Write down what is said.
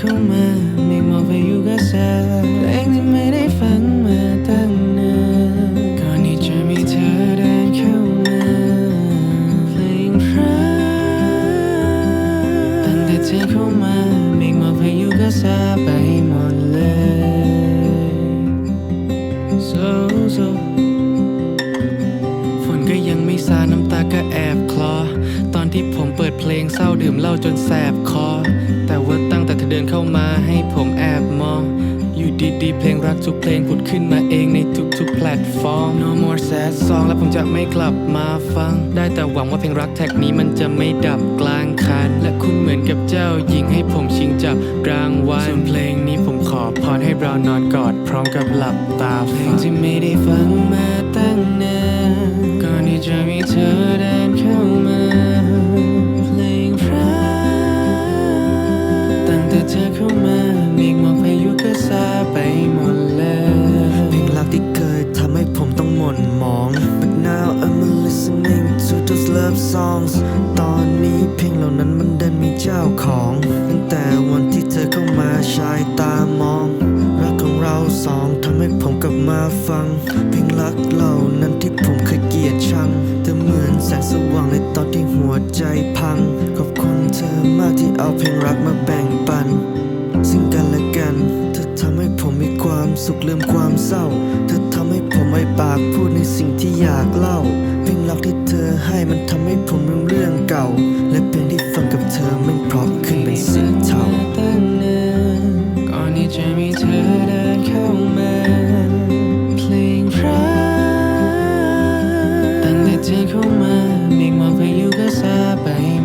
เข้ามาไม่มองไปอยู่กับแสบเพลงที่ไม่ได้ฟังมาตั้งนานก่อนที่จะมีเธอเดินเข้ามาเพลงรักตั้งแต่เธอเข้ามาไม่มองไปอยู่กับแสบไปหมดเลย so so ฝนก็ยังไม่ซาน้ำตาก็แอบคลอ ตอนที่ผมเปิดเพลงเศร้าดื่มเหล้าจนแสบคอ ดินเข้ามาให้ผมแอบมอง อยู่ดีๆ เพลงรักทุกเพลงผุดขึ้นมาเองในทุกๆ แพลตฟอร์ม No more sad song และผมจะไม่กลับมาฟัง ได้แต่หวังว่าเพลงรักแท็กนี้มันจะไม่ดับกลางคัน และคุณเหมือนกับเจ้าหญิงให้ผมชิงจับรางวัลส่วนเพลงนี้ผมขอพรให้เรานอนกอดพร้อมกับหลับตาเพลงที่ไม่ได้ฟังมาตั้งนานก่อนที่จะมีเธอเดิ แต่เธอเข้ามาเมฆหมอกพายุก็ซาไปหมดเลยเพลงรักที่เคยทำให้ผมต้องหม่นหมอง But now I'm listening to those love songs ตอนนี้เพลงเหล่านั้นมันเดินมีเจ้าของ ตั้งแต่วันที่เธอเข้ามาชายตามอง รักของเราสองทำให้ผมกลับมาฟัง เพลงรักเหล่านั้นที่ผมเคยเกลียดชังเธอเหมือนแสงสว่างในตอนที่ วใจพัง ขอบคุณเธอมากที่เอาเพลงรักมาแบ่งปัน ซึ่งกันและกัน เธอทำให้ผมมีความสุขลืมความเศร้า เธอทำให้ผมไอ้ปากพูดในสิ่งที่อยากเล่า เพลงรักที่เธอให้มันทำให้ผมลืมเรื่องเก่า และเพลงที่ฟังกับเธอมันเพราะขึ้นเป็นสีเทาตั้งนานก่อนที่จะมีเธอเดินเข้ามาเพลงรักตั้งแต่เธอเข้า bay